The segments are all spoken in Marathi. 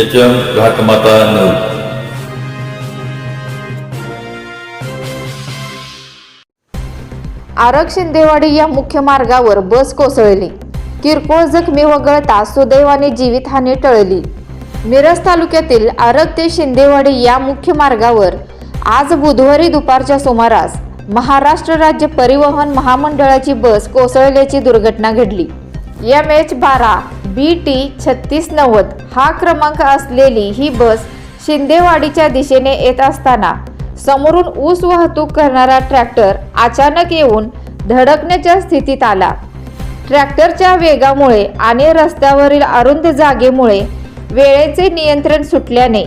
एच एम घाटमाता नऊ आरग शिंदेवाडी या मुख्य मार्गावर बस कोसळली. किरकोळ जखमी वगळता सुदैवाने जीवितहानी टळली. मिरज तालुक्यातील आरग ते शिंदेवाडी या मुख्य मार्गावर आज बुधवारी दुपारच्या सुमारास महाराष्ट्र राज्य परिवहन महामंडळाची बस कोसळल्याची दुर्घटना घडली. एम एच बारा बी टी छत्तीस नव्वद. हा क्रमांक असलेली ही बस शिंदेवाडीच्या दिशेने येत असताना समोरून ऊस वाहतूक करणारा ट्रॅक्टर अचानक येऊन धडकण्याच्या स्थितीत आला. ट्रॅक्टरच्या वेगामुळे आणि रस्त्यावरील अरुंद जागेमुळे वेळेचे नियंत्रण सुटल्याने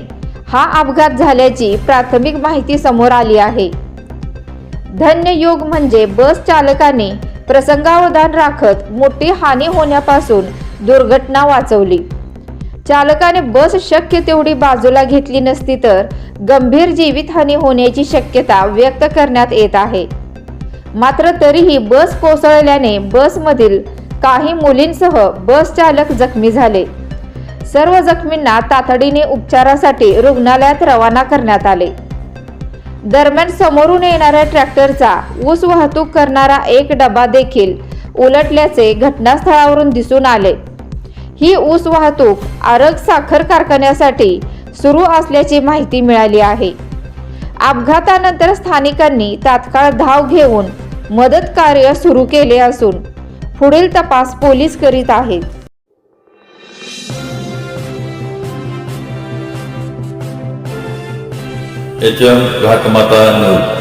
हा अपघात झाल्याची प्राथमिक माहिती समोर आली आहे. धन्य योग म्हणजे बस चालकाने प्रसंगावधान राखत मोठी हानी होण्यापासून दुर्घटना वाचवली. चालकाने बस शक्य तेवढी बाजूला घेतली नसती तर गंभीर जीवितहानी होण्याची शक्यता व्यक्त करण्यात येत आहे. मात्र तरीही बस कोसळल्याने बसमधील काही मुलींसह बस चालक जखमी झाले. सर्व जखमींना तातडीने उपचारासाठी रुग्णालयात रवाना करण्यात आले. दरम्यान समोरून येणाऱ्या ट्रॅक्टरचा ऊस वाहतूक करणारा एक डबा देखील उलटल्याचे घटनास्थळावरून दिसून आले. ही ऊस वाहतूक आरग साखर कारखान्यासाठी सुरू असल्याची माहिती मिळाली आहे. अपघातानंतर स्थानिकांनी तात्काळ धाव घेऊन मदत कार्य सुरू केले असून पुढील तपास पोलीस करीत आहेत. एच एम घाटमाता नऊ.